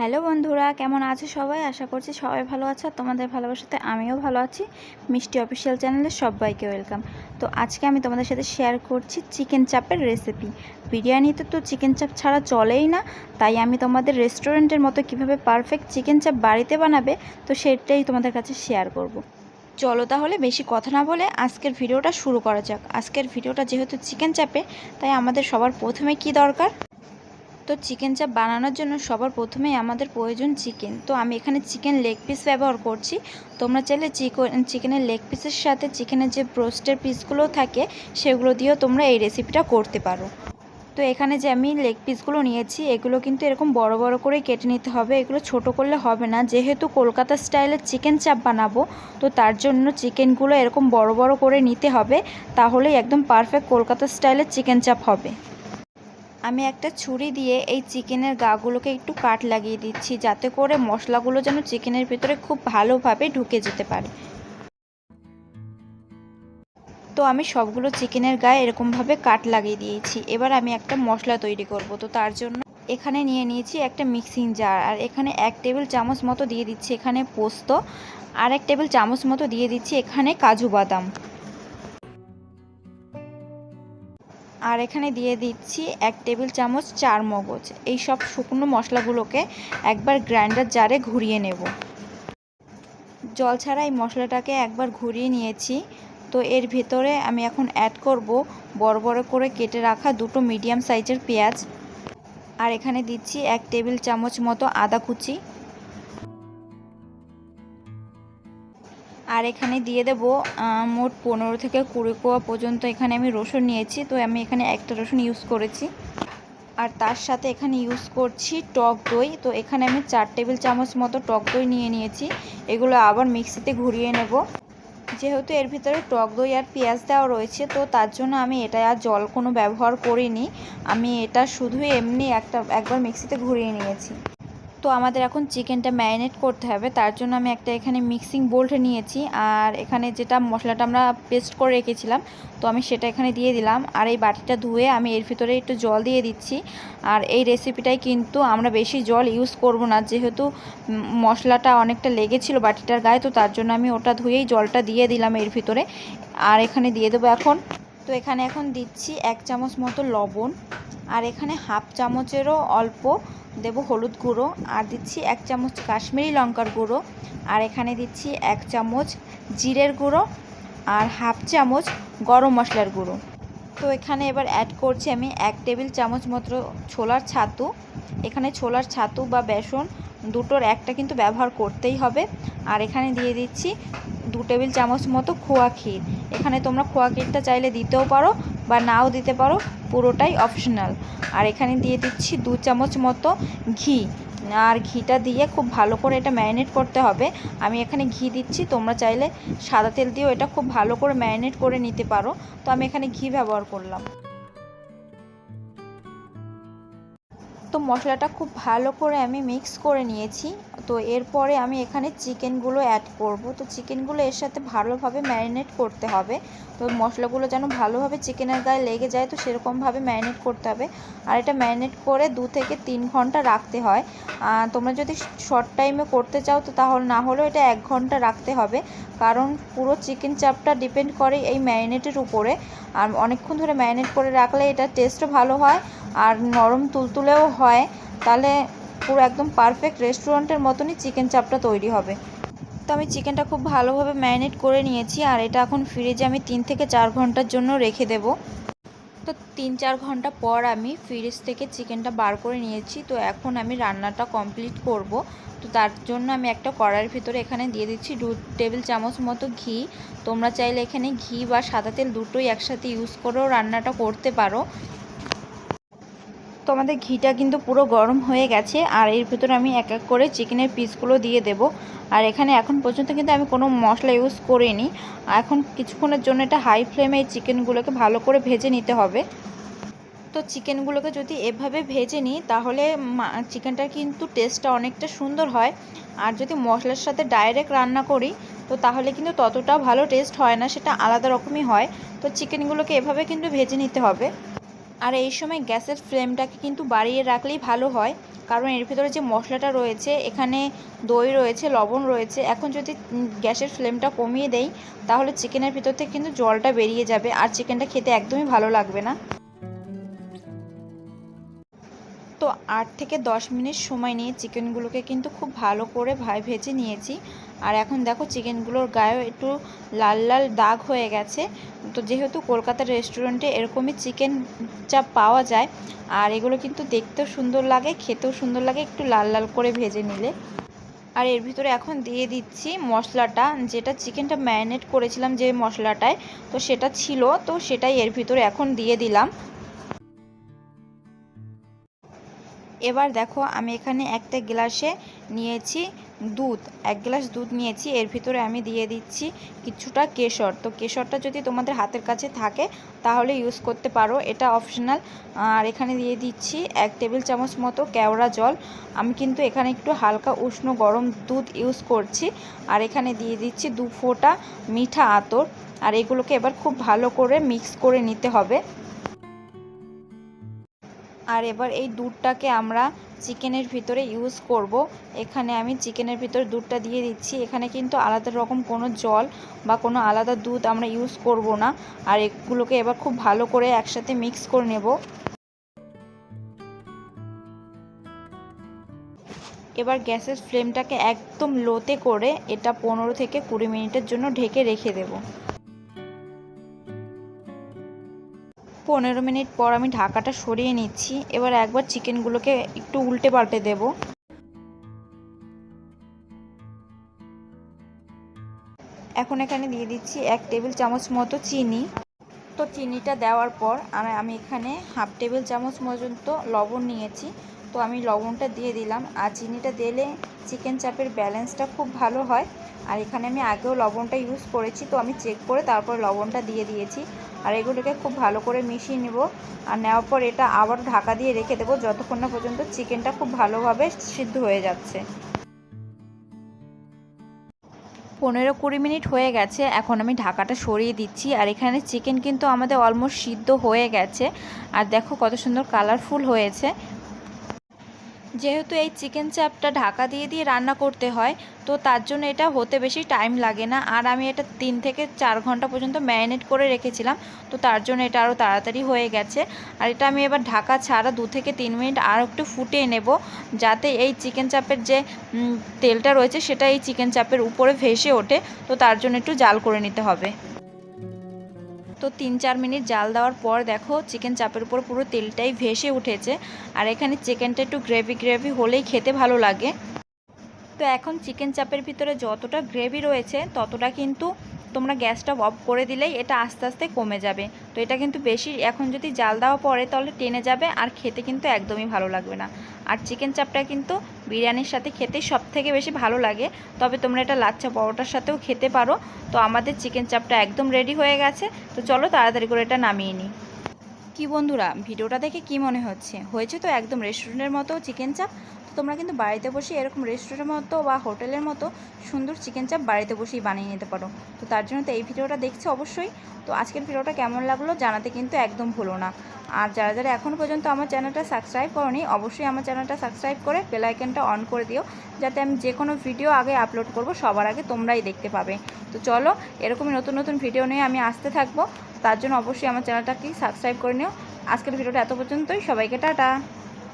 Hello বন্ধুরা, কেমন আছো সবাই? আশা করছি সবাই ভালো আছো তোমাদের ভালোবাসাতে আমিও ভালো আছি। মিষ্টি অফিসিয়াল চ্যানেলে সবাইকে ওয়েলকাম তো আজকে আমি তোমাদের সাথে শেয়ার করছি চিকেন চাপের রেসিপি বিরিয়ানিতে তো চিকেন চাপ ছাড়া চলেই না, তাই আমি তোমাদের রেস্টুরেন্টের মতো কীভাবে পারফেক্ট চিকেন চাপ বাড়িতে বানাবে, তো সেটাই তোমাদের কাছে শেয়ার করব। চলো তাহলে বেশি কথা না বলে আজকের ভিডিওটা শুরু করা যাক। আজকের ভিডিওটা যেহেতু চিকেন চাপে তাই আমাদের সবার প্রথমে কি দরকার? তো চিকেন চাপ বানানোর জন্য সবার প্রথমেই আমাদের প্রয়োজন চিকেন। তো আমি এখানে চিকেন লেগ পিস ব্যবহার করছি। তোমরা চাইলে চিকেন, চিকেনের লেগ পিসের সাথে চিকেনের যে ব্রোস্টের পিসগুলো থাকে, সেগুলো দিয়েও তোমরা এই রেসিপিটা করতে পারো। তো এখানে যে আমি লেগ পিসগুলো নিয়েছি, এগুলো কিন্তু এরকম বড় বড় করে কেটে নিতে হবে। এগুলো ছোট করলে হবে না। যেহেতু কলকাতা স্টাইলের চিকেন চাপ বানাবো, তো তার জন্য চিকেনগুলো এরকম বড় বড় করে নিতে হবে, তাহলেই একদম পারফেক্ট কলকাতা স্টাইলের চিকেন চাপ হবে। আমি একটা ছুরি দিয়ে এই চিকেনের গাগুলোকে একটু কাট লাগিয়ে দিচ্ছি, যাতে করে মশলাগুলো যেন চিকেনের ভিতরে খুব ভালোভাবে ঢুকে যেতে পারে। তো আমি সবগুলো চিকেনের গায়ে এরকমভাবে কাট লাগিয়ে দিয়েছি। এবার আমি একটা মশলা তৈরি করব। তো তার জন্য এখানে নিয়ে নিয়েছি একটা মিক্সিং জার। আর এখানে এক টেবিল চামচ মতো দিয়ে দিচ্ছি এখানে পোস্ত। আর এক টেবিল চামচ মতো দিয়ে দিচ্ছি এখানে কাজু বাদাম। আর এখানে দিয়ে দিচ্ছি এক টেবিল চামচ চার মগজ। এই সব শুকনো মশলাগুলোকে একবার গ্রাইন্ডার জারে ঘুরিয়ে নেব। জল ছাড়া এই মশলাটাকে একবার ঘুরিয়ে নিয়েছি। তো এর ভেতরে আমি এখন অ্যাড করব বড় বড় করে কেটে রাখা দুটো মিডিয়াম সাইজের পেঁয়াজ। আর এখানে দিচ্ছি এক টেবিল চামচ মতো আদা কুচি। আর এখানে দিয়ে দেব মোট পনেরো থেকে কুড়ি কোয়া পর্যন্ত এখানে আমি রসুন নিয়েছি। তো আমি এখানে একটা রসুন ইউজ করেছি। আর তার সাথে এখানে ইউজ করছি টক দই। তো এখানে আমি চার টেবিল চামচ মতো টক দই নিয়ে নিয়েছি। এগুলো আবার মিক্সিতে ঘুরিয়ে নেব। যেহেতু এর ভিতরে টক দই আর পেঁয়াজ দেওয়া রয়েছে, তো তার জন্য আমি এটা আর জল কোনো ব্যবহার করিনি। আমি এটা শুধুই এমনি একটা, একবার মিক্সিতে ঘুরিয়ে নিয়েছি। তো আমাদের এখন চিকেনটা ম্যারিনেট করতে হবে। তার জন্য আমি একটা এখানে মিক্সিং বোল্ট নিয়েছি। আর এখানে যেটা মশলাটা আমরা পেস্ট করে রেখেছিলাম, তো আমি সেটা এখানে দিয়ে দিলাম। আর এই বাটিটা ধুয়ে আমি এর ভিতরে একটু জল দিয়ে দিচ্ছি। আর এই রেসিপিটাই কিন্তু আমরা বেশি জল ইউজ করব না, যেহেতু মশলাটা অনেকটা লেগেছিল বাটিটার গায়ে, তো তার জন্য আমি ওটা ধুয়েই জলটা দিয়ে দিলাম এর ভিতরে। আর এখানে দিয়ে দেবো এখন, তো এখানে এখন দিচ্ছি এক চামচ মতো লবণ। আর এখানে হাফ চামচেরও অল্প দেব হলুদ গুঁড়ো, আর দিচ্ছি এক চামচ কাশ্মীরি লঙ্কার গুঁড়ো, আর এখানে দিচ্ছি এক চামচ জিরের গুঁড়ো, আর হাফ চামচ গরম মশলার গুঁড়ো। তো এখানে এবার অ্যাড করছি আমি এক টেবিল চামচ মতো ছোলার ছাতু। এখানে ছোলার ছাতু বা বেসন দুটোর একটা কিন্তু ব্যবহার করতেই হবে। আর এখানে দিয়ে দিচ্ছি দু টেবিল চামচ মতো খোয়া ক্ষীর। এখানে তোমরা খোয়া ক্ষীরটা চাইলে দিতেও পারো বা নাও দিতে পারো, পুরোটাই অপশনাল আর এখানে দিয়ে দিচ্ছি দু চামচ মতো ঘি। আর ঘিটা দিয়ে খুব ভালো করে এটা ম্যারিনেট করতে হবে। আমি এখানে ঘি দিচ্ছি, তোমরা চাইলে সাদা তেল দিয়েও এটা খুব ভালো করে ম্যারিনেট করে নিতে পারো। তো আমি এখানে ঘি ব্যবহার করলাম। তো মশলাটা খুব ভালো করে আমি মিক্স করে নিয়েছি। তো এরপরে আমি এখানে চিকেনগুলো অ্যাড করব। তো চিকেনগুলো এর সাথে ভালোভাবে ম্যারিনেট করতে হবে। তো মশলাগুলো যেন ভালোভাবে চিকেনের গায়ে লেগে যায়, তো সেরকমভাবে ম্যারিনেট করতে হবে। আর এটা ম্যারিনেট করে দু থেকে তিন ঘণ্টা রাখতে হয়। তোমরা যদি শর্ট টাইমে করতে চাও, তো তাহলে না হলেও এটা এক ঘণ্টা রাখতে হবে। কারণ পুরো চিকেন চাপটা ডিপেন্ড করে এই ম্যারিনেটের উপরে। আর অনেকক্ষণ ধরে ম্যারিনেট করে রাখলে এটা টেস্টও ভালো হয়। আর নরম তুলতুলেও হয়, তাহলে পুরো একদম পারফেক্ট রেস্টুরেন্টের মতনই চিকেন চাপটা তৈরি হবে। তো আমি চিকেনটা খুব ভালোভাবে ম্যারিনেট করে নিয়েছি, আর এটা এখন ফ্রিজে আমি তিন থেকে চার ঘণ্টার জন্য রেখে দেব। তো তিন চার ঘণ্টা পর আমি ফ্রিজ থেকে চিকেনটা বার করে নিয়েছি, তো এখন আমি রান্নাটা কমপ্লিট করব। তো তার জন্য আমি একটা কড়াইয়ের ভিতরে এখানে দিয়ে দিচ্ছি দু টেবিল চামচ মতো ঘি। তোমরা চাইলে এখানে ঘি বা সাদা তেল দুটোই একসাথে ইউজ করেও রান্নাটা করতে পারো। তো আমাদের ঘিটা কিন্তু পুরো গরম হয়ে গেছে, আর এর ভিতরে আমি এক এক করে চিকেনের পিসগুলো দিয়ে দেব। আর এখানে এখন পর্যন্ত কিন্তু আমি কোনো মশলা ইউজ করিনি। এখন কিছুক্ষণের জন্য এটা হাই ফ্লেমে এই চিকেনগুলোকে ভালো করে ভেজে নিতে হবে। তো চিকেনগুলোকে যদি এভাবে ভেজে নিই, তাহলে চিকেনটার কিন্তু টেস্টটা অনেকটা সুন্দর হয়। আর যদি মশলার সাথে ডাইরেক্ট রান্না করি, তো তাহলে কিন্তু ততটা ভালো টেস্ট হয় না, সেটা আলাদা রকমই হয়। তো চিকেনগুলোকে এভাবে কিন্তু ভেজে নিতে হবে। আর এই সময় গ্যাসের ফ্লেমটাকে কিন্তু বাড়িয়ে রাখলেই ভালো হয়। কারণ এর ভিতরে যে মশলাটা রয়েছে, এখানে দই রয়েছে, লবণ রয়েছে, এখন যদি গ্যাসের ফ্লেমটা কমিয়ে দেই, তাহলে চিকেনের ভিতর থেকে কিন্তু জলটা বেরিয়ে যাবে আর চিকেনটা খেতে একদমই ভালো লাগবে না। তো আট থেকে দশ মিনিট সময় নিয়ে চিকেনগুলোকে কিন্তু খুব ভালো করে ভাই ভেজে নিয়েছি। আর এখন দেখো চিকেনগুলোর গায়েও একটু লাল লাল দাগ হয়ে গেছে। তো যেহেতু কলকাতার রেস্টুরেন্টে এরকমই চিকেন চাপ পাওয়া যায়, আর এগুলো কিন্তু দেখতেও সুন্দর লাগে, খেতেও সুন্দর লাগে একটু লাল লাল করে ভেজে নিলে। আর এর ভিতরে এখন দিয়ে দিচ্ছি মশলাটা, যেটা চিকেনটা ম্যারিনেট করেছিলাম যে মশলাটায়, তো সেটা ছিল, তো সেটাই এর ভিতরে এখন দিয়ে দিলাম। এবার দেখো আমি এখানে একটা গ্লাসে নিয়েছি দুধ, এক গ্লাস দুধ নিয়েছি, এর ভিতরে আমি দিয়ে দিচ্ছি কিছুটা কেশর। তো কেশরটা যদি তোমাদের হাতের কাছে থাকে, তাহলে ইউজ করতে পারো। এটা অপশনাল আর এখানে দিয়ে দিচ্ছি এক টেবিল চামচ মতো কেওড়া জল। আমি কিন্তু এখানে একটু হালকা উষ্ণ গরম দুধ ইউজ করছি। আর এখানে দিয়ে দিচ্ছি দু ফোঁটা মিঠা আতর। আর এগুলোকে এবার খুব ভালো করে মিক্স করে নিতে হবে। আর এবার এই দুধটাকে আমরা চিকেনের ভিতরে ইউজ করব। এখানে আমি চিকেনের ভিতরে দুধটা দিয়ে দিচ্ছি। এখানে কিন্তু আলাদা রকম কোনো জল বা কোনো আলাদা দুধ আমরা ইউজ করব না। আর এগুলোকে এবার খুব ভালো করে একসাথে মিক্স করে নেব। এবার গ্যাসের ফ্লেমটাকে একদম লোতে করে এটা পনেরো থেকে কুড়ি মিনিটের জন্য ঢেকে রেখে দেবো। পনেরো মিনিট পর আমি ঢাকাটা সরিয়ে নিচ্ছি। এবার একবার চিকেনগুলোকে একটু উল্টে পাল্টে দেব। এখন এখানে দিয়ে দিচ্ছি এক টেবিল চামচ মতো চিনি। তো চিনিটা দেওয়ার পর আর আমি এখানে হাফ টেবিল চামচ পর্যন্ত লবণ নিয়েছি। তো আমি লবণটা দিয়ে দিলাম। আর চিনিটা দিলে চিকেন চাপের ব্যালেন্সটা খুব ভালো হয়। আর এখানে আমি আগেও লবণটা ইউজ করেছি। তো আমি চেক করে তারপর লবণটা দিয়ে দিয়েছি। আর এগুলোকে খুব ভালো করে মিশিয়ে নেব। আর নেওয়ার পর এটা আবার ঢাকা দিয়ে রেখে দেবো, যতক্ষণ না পর্যন্ত চিকেনটা খুব ভালোভাবে সিদ্ধ হয়ে যাচ্ছে। পনেরো কুড়ি মিনিট হয়ে গেছে, এখন আমি ঢাকাটা সরিয়ে দিচ্ছি। আর এখানে চিকেন কিন্তু আমাদের অলমোস্ট সিদ্ধ হয়ে গেছে। আর দেখো কত সুন্দর কালারফুল হয়েছে। যেহেতু এই চিকেন চাপটা ঢাকা দিয়ে দিয়ে রান্না করতে হয়, তো তার জন্য এটা হতে বেশি টাইম লাগে না। আর আমি এটা তিন থেকে চার ঘণ্টা পর্যন্ত ম্যারিনেট করে রেখেছিলাম, তো তার জন্য এটা আরও তাড়াতাড়ি হয়ে গেছে। আর এটা আমি এবার ঢাকা ছাড়া দু থেকে তিন মিনিট আর একটু ফুটিয়ে নেব, যাতে এই চিকেন চাপের যে তেলটা রয়েছে সেটা এই চিকেন চাপের উপরে ভেসে ওঠে, তো তার জন্য একটু জাল করে নিতে হবে। তো তিন চার মিনিট জাল দেওয়ার পর দেখো চিকেন চাপের উপর পুরো তেলটাই ভেসে উঠেছে। আর এখানে চিকেনটা একটু গ্রেভি গ্রেভি হলেই খেতে ভালো লাগে। তো এখন চিকেন চাপের ভিতরে যতটা গ্রেভি রয়েছে, ততটা কিন্তু তোমরা গ্যাসটা অফ করে দিলেই এটা আস্তে আস্তে কমে যাবে। তো এটা কিন্তু বেশি, এখন যদি জাল দেওয়া পরে তাহলে টেনে যাবে আর খেতে কিন্তু একদমই ভালো লাগবে না। আর চিকেন চাপটা কিন্তু বিরিয়ানির সাথে খেতে সব থেকে বেশি ভালো লাগে। তবে তোমরা এটা লাচ্ছা পরোটার সাথেও খেতে পারো। তো আমাদের চিকেন চাপটা একদম রেডি হয়ে গেছে। তো চলো তাড়াতাড়ি করে এটা নামিয়ে নিই। কি বন্ধুরা, ভিডিওটা দেখে কি মনে হচ্ছে? হয়েছে তো একদম রেস্টুরেন্টের মতো চিকেন চাপ তোমরা কিন্তু বাড়িতে বসে এরকম রেস্টুরেন্টের মতো বা হোটেলের মতো সুন্দর চিকেন চাপ বাড়িতে বসেই বানিয়ে নিতে পারো। তো তার জন্য তো এই ভিডিওটা দেখছ অবশ্যই। তো আজকের ভিডিওটা কেমন লাগল জানাতে কিন্তু একদম ভুলো না। আর যারা যারা এখনও পর্যন্ত আমার চ্যানেলটা সাবস্ক্রাইব করনি, অবশ্যই আমার চ্যানেলটা সাবস্ক্রাইব করে বেল আইকনটা অন করে দিও, যাতে আমি যে কোনো ভিডিও আগে আপলোড করব, সবার আগে তোমরাই দেখতে পাবে। তো চলো, এরকমই নতুন নতুন ভিডিও নিয়ে আমি আসতে থাকব। তার জন্য অবশ্যই আমার চ্যানেলটাকে সাবস্ক্রাইব করে নিও। আজকের ভিডিওটা এত পর্যন্তই। সবাইকে টাটা।